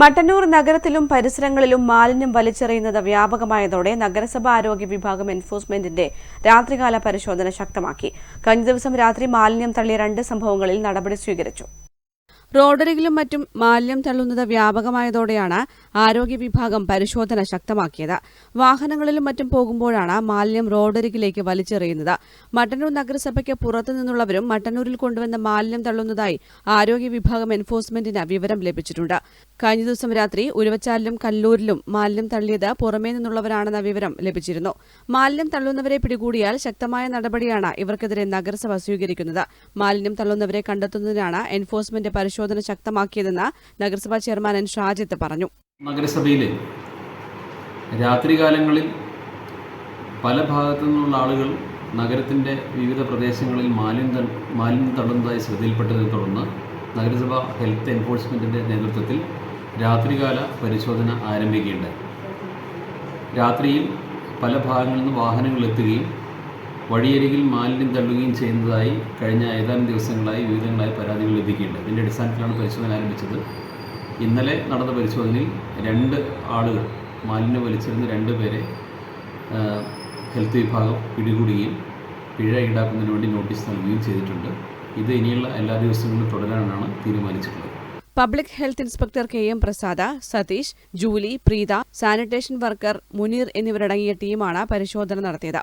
മട്ടന്നൂർ നഗരത്തിലും പരിസരങ്ങളിലും മാലിന്യം വലിച്ചെറിയുന്നത് വ്യാപകമായതോടെ നഗരസഭ ആരോഗ്യ വിഭാഗം എൻഫോഴ്സ്മെന്റിന്റെ രാത്രികാല പരിശോധന ശക്തമാക്കി. കഴിഞ്ഞ ദിവസം രാത്രി മാലിന്യം തള്ളിയ രണ്ട് സംഭവങ്ങളിൽ നടപടി സ്വീകരിച്ചു. റോഡരികിലും മറ്റും മാലിന്യം തള്ളുന്നത് വ്യാപകമായതോടെയാണ് ആരോഗ്യ വിഭാഗം പരിശോധന ശക്തമാക്കിയത്. വാഹനങ്ങളിലും മറ്റും പോകുമ്പോഴാണ് മാലിന്യം റോഡരികിലേക്ക് വലിച്ചെറിയുന്നത്. മട്ടന്നൂർ നഗരസഭയ്ക്ക് പുറത്തുനിന്നുള്ളവരും മട്ടന്നൂരിൽ കൊണ്ടുവന്ന മാലിന്യം തള്ളുന്നതായി ആരോഗ്യ വിഭാഗം എൻഫോഴ്സ്മെന്റിന് വിവരം ലഭിച്ചിട്ടുണ്ട്. കഴിഞ്ഞ ദിവസം രാത്രി ഉരുവച്ചാലിലും കല്ലൂരിലും മാലിന്യം തള്ളിയത് പുറമേ നിന്നുള്ളവരാണെന്ന വിവരം ലഭിച്ചിരുന്നു. മാലിന്യം തള്ളുന്നവരെ പിടികൂടിയാൽ ശക്തമായ നടപടിയാണ് ഇവർക്കെതിരെ നഗരസഭ സ്വീകരിക്കുന്നത്. മാലിന്യം തള്ളുന്നവരെ കണ്ടെത്തുന്നതിനാണ് എൻഫോഴ്സ്മെന്റ് പരിശോധന ശക്തമാക്കിയതെന്ന് നഗരസഭാ ചെയർമാൻ ഷാജിത്ത് പറഞ്ഞു. നഗരസഭയിലെ രാത്രികാലങ്ങളിൽ പല ഭാഗത്തു നിന്നുള്ള ആളുകൾ നഗരത്തിന്റെ വിവിധ പ്രദേശങ്ങളിൽ മാലിന്യം മാലിന്യം തള്ളുന്നതായി ശ്രദ്ധയിൽപ്പെട്ടതിനെ തുടർന്ന് നഗരസഭ ഹെൽത്ത് എൻഫോഴ്സ്മെന്റിന്റെ നേതൃത്വത്തിൽ രാത്രികാല പരിശോധന ആരംഭിക്കുകയുണ്ടായി. രാത്രിയിൽ പല ഭാഗങ്ങളിൽ നിന്ന് വാഹനങ്ങൾ എത്തുകയും വഴിയരികിൽ മാലിന്യം തള്ളുകയും ചെയ്യുന്നതായി കഴിഞ്ഞ ഏതാനും ദിവസങ്ങളായി വിവിധങ്ങളായ പരാതികൾ ലഭിക്കുന്നുണ്ട്. ഇതിന്റെ അടിസ്ഥാനത്തിലാണ് പരിശോധന ആരംഭിച്ചത്. ഇന്നലെ നടന്ന പരിശോധനയിൽ രണ്ട് ആളുകൾ മാലിന്യം വലിച്ചിരുന്ന രണ്ട് പേരെ ഹെൽത്ത് വിഭാഗം പിടികൂടുകയും പിഴ ഈടാക്കുന്നതിന് വേണ്ടി നോട്ടീസ് നൽകുകയും ചെയ്തിട്ടുണ്ട്. ഇത് ഇനിയുള്ള എല്ലാ ദിവസങ്ങളിലും തുടരാനാണ് തീരുമാനിച്ചിട്ടുള്ളത്. Public health inspector K M Prasada Satheesh Julie Preetha sanitation worker Muneer എന്നിവരടങ്ങിയ ടീമാണ് പരിശോധന നടത്തിയത്.